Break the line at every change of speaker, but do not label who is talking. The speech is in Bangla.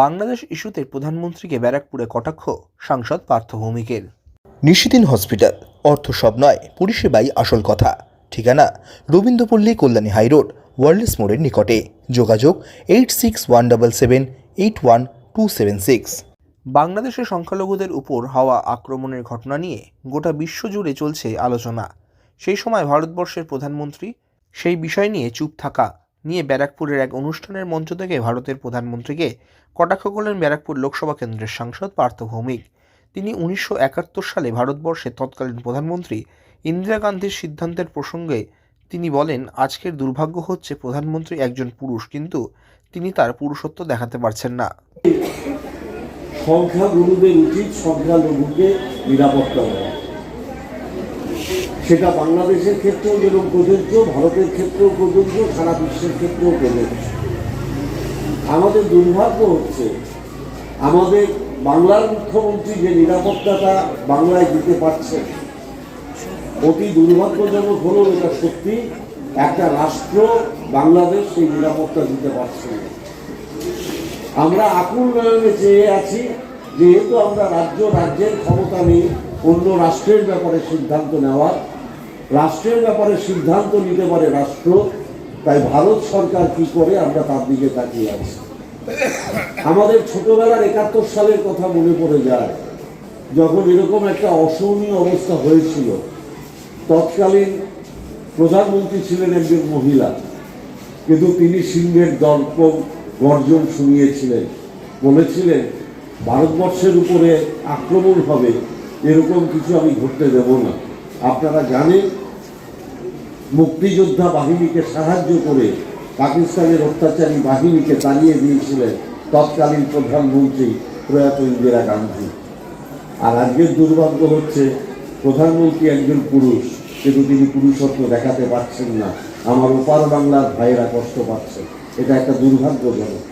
বাংলাদেশ ইস্যুতে প্রধানমন্ত্রীকে ব্যারাকপুরে কটাক্ষ সাংসদ পার্থ ভৌমিকের।
নিশিদিন হসপিটাল অর্থ সব নয় পরিষেবাই আসল কথা। ঠিকানা রবীন্দ্রপল্লী কল্যাণী হাইরোড ওয়ার্ল্ডস মোড়ের নিকটে। যোগাযোগ eight six one double seven eight one two seven six.
বাংলাদেশের সংখ্যালঘুদের উপর হওয়া আক্রমণের ঘটনা নিয়ে গোটা বিশ্ব জুড়ে চলছে আলোচনা। সেই সময় ভারতবর্ষের প্রধানমন্ত্রী সেই বিষয় নিয়ে চুপ থাকা নিয়ে ব্যারাকপুরের এক অনুষ্ঠানের মঞ্চ থেকে ভারতের প্রধানমন্ত্রীকে কটাক্ষ করলেন ব্যারাকপুর লোকসভা কেন্দ্রের সাংসদ পার্থ ভৌমিক। তিনি উনিশশো একাত্তর সালে ভারতবর্ষের তৎকালীন প্রধানমন্ত্রী ইন্দিরা গান্ধীর সিদ্ধান্তের প্রসঙ্গে তিনি বলেন, আজকের দুর্ভাগ্য হচ্ছে প্রধানমন্ত্রী একজন পুরুষ, কিন্তু তিনি তার পুরুষত্ব দেখাতে পারছেন না।
সংখ্যাগুরুদের উচিত সংখ্যালঘুকে নিরাপত্তা দেওয়া। সেটা বাংলাদেশের ক্ষেত্রেও যেরকম প্রযোজ্য, ভারতের ক্ষেত্রেও প্রযোজ্য, সারা বিশ্বের ক্ষেত্রেও প্রযোজ্য। আমাদের দুর্ভাগ্য হচ্ছে, আমাদের বাংলার মুখ্যমন্ত্রী যে নিরাপত্তাটা বাংলায় দিতে পারছেন অতি দুর্ভাগ্যজনক হলেও এটা সত্যি, একটা রাষ্ট্র বাংলাদেশ সেই নিরাপত্তা দিতে পারছে না। আমরা আকুল নয়নে চেয়ে আছি, যেহেতু আমরা রাজ্য রাজ্যের ক্ষমতা নেই, অন্য রাষ্ট্রের ব্যাপারে সিদ্ধান্ত নেওয়ার। রাষ্ট্রের ব্যাপারে সিদ্ধান্ত নিতে পারে রাষ্ট্র, তাই ভারত সরকার কি করে আমরা তার দিকে তাকিয়ে আছি। আমাদের ছোটবেলার একাত্তর সালের কথা মনে পড়ে যায়, যখন এরকম একটা অসহনীয় অবস্থা হয়েছিল। তৎকালীন প্রধানমন্ত্রী ছিলেন একজন মহিলা, কিন্তু তিনি সিংহের দর্প গর্জন শুনিয়েছিলেন, বলেছিলেন, ভারতবর্ষের উপরে আক্রমণ হবে, এরকম কিছু আমি ঘটতে দেব না। আপনারা জানেন মুক্তিযোদ্ধা বাহিনীকে সাহায্য করে পাকিস্তানের অত্যাচারী বাহিনীকে তাড়িয়ে দিয়েছিলেন তৎকালীন প্রধানমন্ত্রী প্রয়াত ইন্দিরা গান্ধী। আর আজকের দুর্ভাগ্য হচ্ছে, প্রধানমন্ত্রী একজন পুরুষ, কিন্তু তিনি পুরুষত্ব দেখাতে পারছেন না। আমার ওপার বাংলার ভাইয়েরা কষ্ট পাচ্ছে। এটা একটা দুর্ভাগ্যজনক।